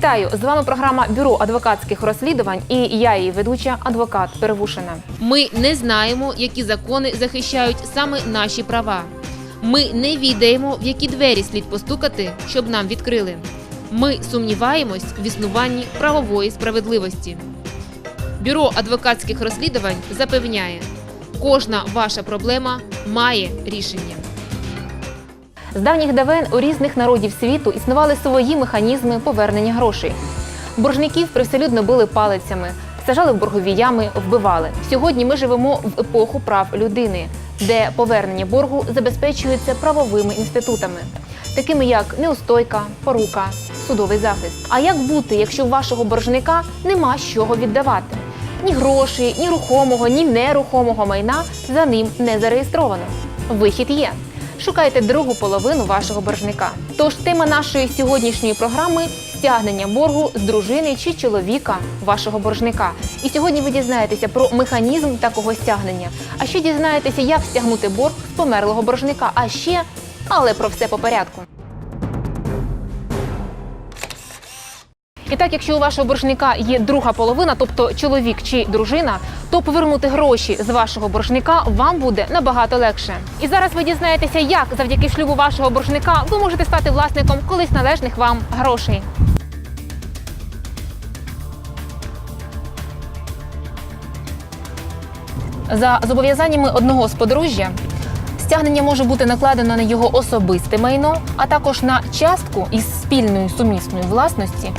Вітаю! З вами програма Бюро адвокатських розслідувань і я її ведуча адвокат Перевушина. Ми не знаємо, які закони захищають саме наші права. Ми не відаємо, в які двері слід постукати, щоб нам відкрили. Ми сумніваємось в існуванні правової справедливості. Бюро адвокатських розслідувань запевняє, кожна ваша проблема має рішення. З давніх давен у різних народів світу існували свої механізми повернення грошей. Боржників привселюдно били палицями, сажали в боргові ями, вбивали. Сьогодні ми живемо в епоху прав людини, де повернення боргу забезпечується правовими інститутами, такими як неустойка, порука, судовий захист. А як бути, якщо вашого боржника нема з чого віддавати? Ні грошей, ні рухомого, ні нерухомого майна за ним не зареєстровано. Вихід є. Шукайте другу половину вашого боржника. Тож тема нашої сьогоднішньої програми стягнення боргу з дружини чи чоловіка вашого боржника. І сьогодні ви дізнаєтеся про механізм такого стягнення. А ще дізнаєтеся, як стягнути борг з померлого боржника. А ще, але про все по порядку. І так, якщо у вашого боржника є друга половина, тобто чоловік чи дружина, то повернути гроші з вашого боржника вам буде набагато легше. І зараз ви дізнаєтеся, як завдяки шлюбу вашого боржника ви можете стати власником колись належних вам грошей. За зобов'язаннями одного з подружжя стягнення може бути накладено на його особисте майно, а також на частку із спільної сумісної власності,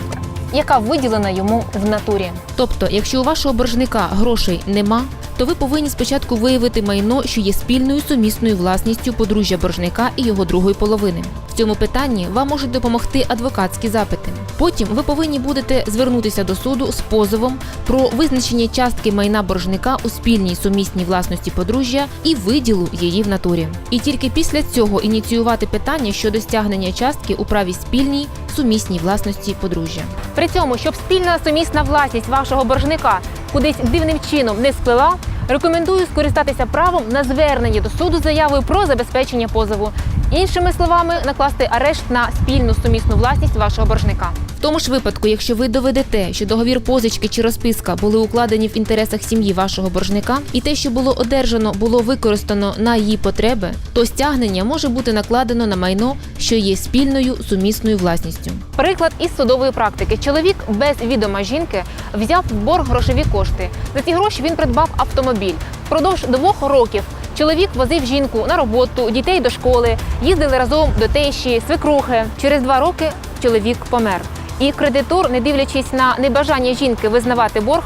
яка виділена йому в натурі. Тобто, якщо у вашого боржника грошей нема, то ви повинні спочатку виявити майно, що є спільною сумісною власністю подружжя боржника і його другої половини. В цьому питанні вам можуть допомогти адвокатські запити. Потім ви повинні будете звернутися до суду з позовом про визначення частки майна боржника у спільній сумісній власності подружжя і виділу її в натурі. І тільки після цього ініціювати питання щодо стягнення частки у праві спільній сумісній власності подружжя. При цьому, щоб спільна сумісна власність вашого боржника кудись дивним чином не сплила, рекомендую скористатися правом на звернення до суду з заявою про забезпечення позову. Іншими словами, накласти арешт на спільну сумісну власність вашого боржника. Тому ж випадку, якщо ви доведете, що договір позички чи розписка були укладені в інтересах сім'ї вашого боржника, і те, що було одержано, було використано на її потреби, то стягнення може бути накладено на майно, що є спільною сумісною власністю. Приклад із судової практики. Чоловік без відома жінки взяв в борг грошові кошти. За ці гроші він придбав автомобіль. Впродовж двох років чоловік возив жінку на роботу, дітей до школи, їздили разом до тещі, свекрухи. Через два роки чоловік помер. І кредитор, не дивлячись на небажання жінки визнавати борг,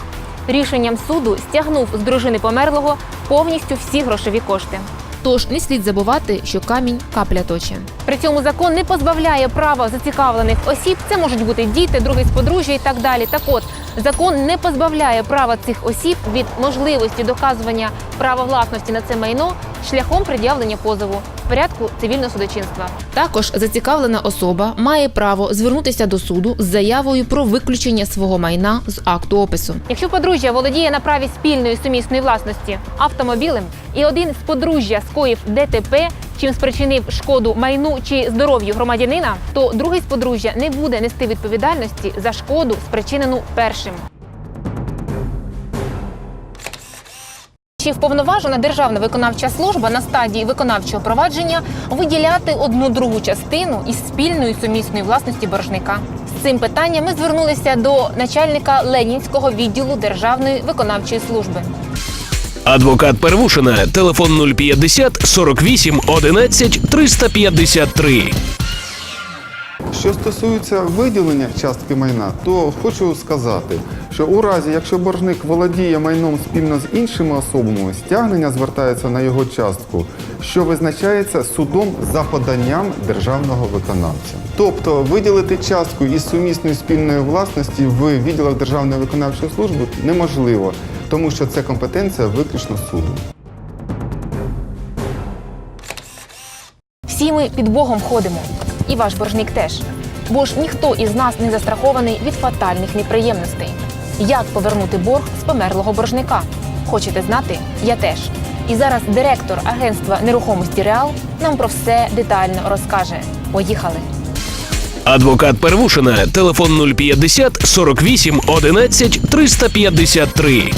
рішенням суду стягнув з дружини померлого повністю всі грошові кошти. Тож не слід забувати, що камінь капля точе. При цьому закон не позбавляє права зацікавлених осіб. Це можуть бути діти, другий з подружжя і так далі. Так от закон не позбавляє права цих осіб від можливості доказування права власності на це майно шляхом пред'явлення позову в порядку цивільного судочинства. Також зацікавлена особа має право звернутися до суду з заявою про виключення свого майна з акту опису. Якщо подружжя володіє на праві спільної сумісної власності автомобілем, і один з подружжя скоїв ДТП, чим спричинив шкоду майну чи здоров'ю громадянина, то другий з подружжя не буде нести відповідальності за шкоду, спричинену першим. Чи вповноважена державна виконавча служба на стадії виконавчого провадження виділяти одну другу частину із спільної сумісної власності боржника? З цим питанням ми звернулися до начальника Ленінського відділу Державної виконавчої служби. Адвокат Первушина, телефон 050 48 11 353. Що стосується виділення частки майна, то хочу сказати, що у разі, якщо боржник володіє майном спільно з іншими особами, стягнення звертається на його частку, що визначається судом за поданням державного виконавця. Тобто виділити частку із сумісної спільної власності в відділах Державної виконавчої служби неможливо, тому що це компетенція виключно суду. Всі ми під Богом ходимо, і ваш боржник теж. Бо ж ніхто із нас не застрахований від фатальних неприємностей. Як повернути борг з померлого боржника? Хочете знати? Я теж. І зараз директор агентства нерухомості Реал нам про все детально розкаже. Поїхали! Адвокат Первушина. Телефон 050 48 11 353.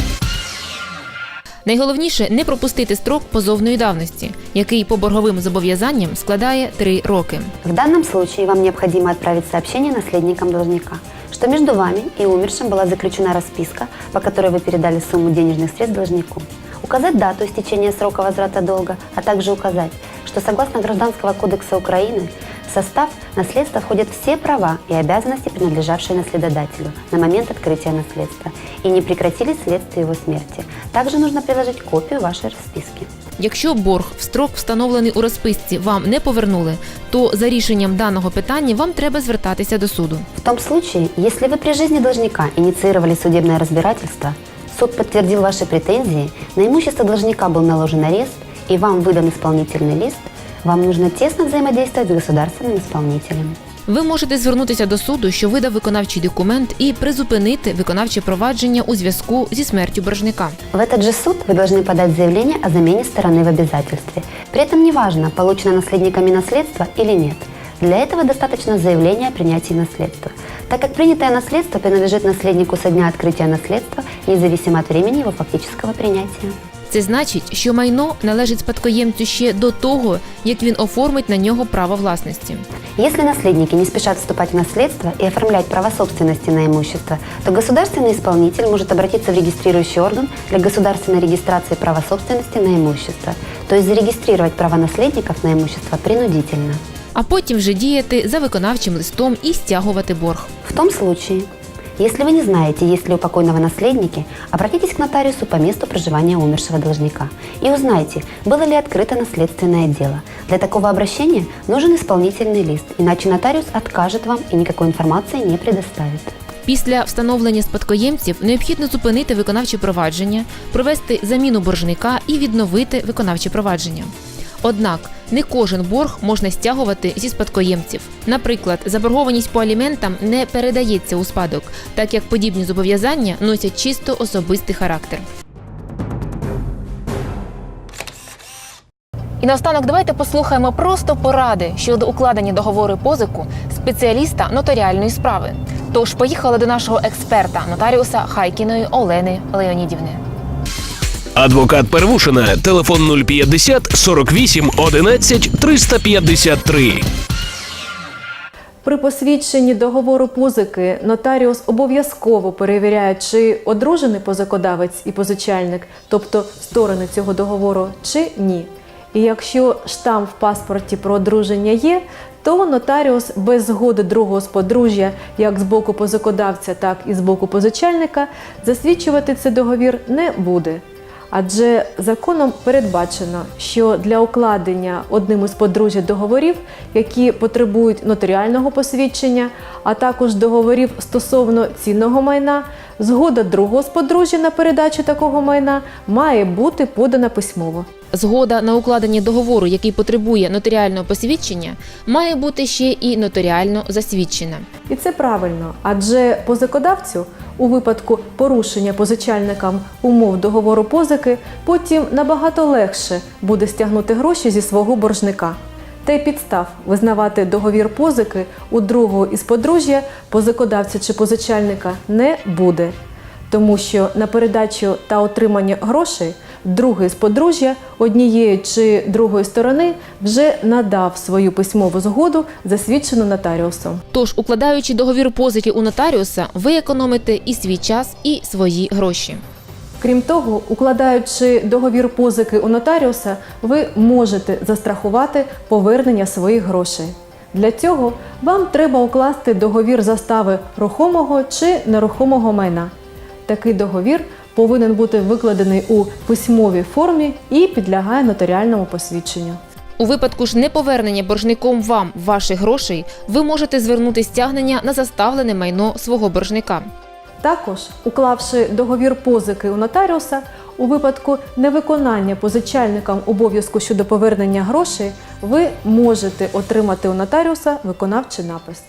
Найголовніше не пропустити строк позовної давності, який по борговим зобов'язанням складає 3 роки. В данном случае вам необходимо отправить сообщение наследникам должника, что между вами и умершим была заключена расписка, по которой вы передали сумму денежных средств должнику. Указать дату истечения срока возврата долга, а также указать, что согласно Гражданского кодекса Украины в состав наследства входят все права и обязанности, принадлежавшие наследодателю на момент открытия наследства, и не прекратились вследствие его смерти. Также нужно приложить копию вашей расписки. Якщо борг в строк, встановлений у розписці, вам не повернули, то за рішенням даного питання вам треба звертатися до суду. В том случае, если вы при жизни должника инициировали судебное разбирательство, суд подтвердил ваши претензии, на имущество должника был наложен арест и вам выдан исполнительный лист, вам нужно тесно взаимодействовать с государственным исполнителем. Ви можете звернутися до суду, що видав виконавчий документ, і призупинити виконавче провадження у зв'язку зі смертю боржника. В этот же суд вы должны подать заявление о замене стороны в обязательстве. При этом неважно, получено наследниками наследство или нет. Для этого достаточно заявления о принятии наследства, так как принятое наследство принадлежит наследнику со дня открытия наследства, независимо от времени его фактического принятия. Це значить, що майно належить спадкоємцю ще до того, як він оформить на нього право власності. Если наследники не спешат вступать в наследство и оформлять право собственности на имущество, то государственный исполнитель может обратиться в регистрирующий орган для государственной регистрации права собственности на имущество, то есть зарегистрировать права наследников на имущество принудительно. А потім вже діяти за виконавчим листом і стягувати борг. В том случае, если вы не знаете, есть ли у покойного наследники, обратитесь к нотариусу по месту проживания умершего должника и узнайте, было ли открыто наследственное дело. Для такого обращения нужен исполнительный лист, иначе нотариус откажет вам и никакой информации не предоставит. Після встановлення спадкоємців необхідно зупинити виконавче провадження, провести заміну боржника і відновити виконавче провадження. Однак не кожен борг можна стягувати зі спадкоємців. Наприклад, заборгованість по аліментам не передається у спадок, так як подібні зобов'язання носять чисто особистий характер. І наостанок давайте послухаємо просто поради щодо укладення договору позику спеціаліста нотаріальної справи. Тож поїхали до нашого експерта, нотаріуса Хайкіної Олени Леонідівни. Адвокат Первушина. Телефон 050 48 11 353. При посвідченні договору позики нотаріус обов'язково перевіряє, чи одружений позикодавець і позичальник, тобто сторони цього договору, чи ні. І якщо штамп в паспорті про одруження є, то нотаріус без згоди другого з подружжя, як з боку позикодавця, так і з боку позичальника, засвідчувати цей договір не буде. Адже законом передбачено, що для укладення одним із подружжя договорів, які потребують нотаріального посвідчення, а також договорів стосовно цінного майна, згода другого з подружжя на передачу такого майна має бути подана письмово. Згода на укладення договору, який потребує нотаріального посвідчення, має бути ще і нотаріально засвідчена. І це правильно, адже позикодавцю у випадку порушення позичальникам умов договору позики потім набагато легше буде стягнути гроші зі свого боржника. Та й підстав визнавати договір позики у другого із подружжя позикодавця чи позичальника не буде, тому що на передачу та отримання грошей другий з подружжя однієї чи другої сторони вже надав свою письмову згоду, засвідчену нотаріусом. Тож, укладаючи договір позики у нотаріуса, ви економите і свій час, і свої гроші. Крім того, укладаючи договір позики у нотаріуса, ви можете застрахувати повернення своїх грошей. Для цього вам треба укласти договір застави рухомого чи нерухомого майна. Такий договір повинен бути викладений у письмовій формі і підлягає нотаріальному посвідченню. У випадку ж неповернення боржником вам ваших грошей, ви можете звернути стягнення на заставлене майно свого боржника. Також, уклавши договір позики у нотаріуса, у випадку невиконання позичальникам обов'язку щодо повернення грошей, ви можете отримати у нотаріуса виконавчий напис.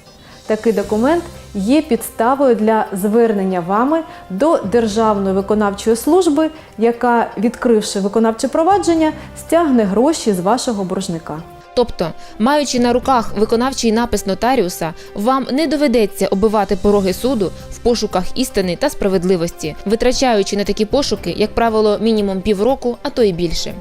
Такий документ є підставою для звернення вами до Державної виконавчої служби, яка, відкривши виконавче провадження, стягне гроші з вашого боржника. Тобто, маючи на руках виконавчий напис нотаріуса, вам не доведеться оббивати пороги суду в пошуках істини та справедливості, витрачаючи на такі пошуки, як правило, мінімум півроку, а то й більше.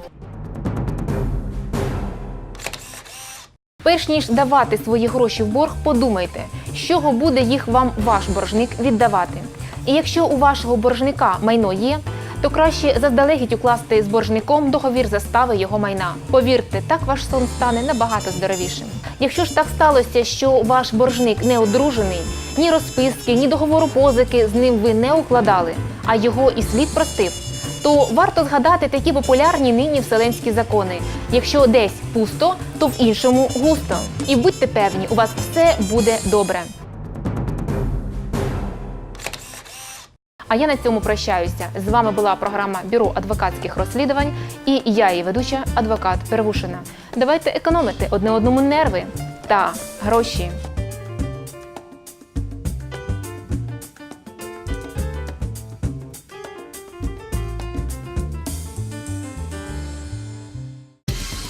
Перш ніж давати свої гроші в борг, подумайте, з чого буде їх вам ваш боржник віддавати. І якщо у вашого боржника майно є, то краще заздалегідь укласти з боржником договір застави його майна. Повірте, так ваш сон стане набагато здоровішим. Якщо ж так сталося, що ваш боржник не одружений, ні розписки, ні договору позики з ним ви не укладали, а його і слід простив, то варто згадати такі популярні нині вселенські закони. Якщо десь пусто, то в іншому густо. І будьте певні, у вас все буде добре. А я на цьому прощаюся. З вами була програма Бюро адвокатських розслідувань і я, її ведуча, адвокат Первушина. Давайте економити одне одному нерви та гроші.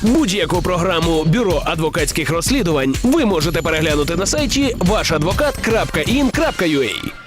Будь-яку програму Бюро адвокатських розслідувань ви можете переглянути на сайті вашадвокат.in.ua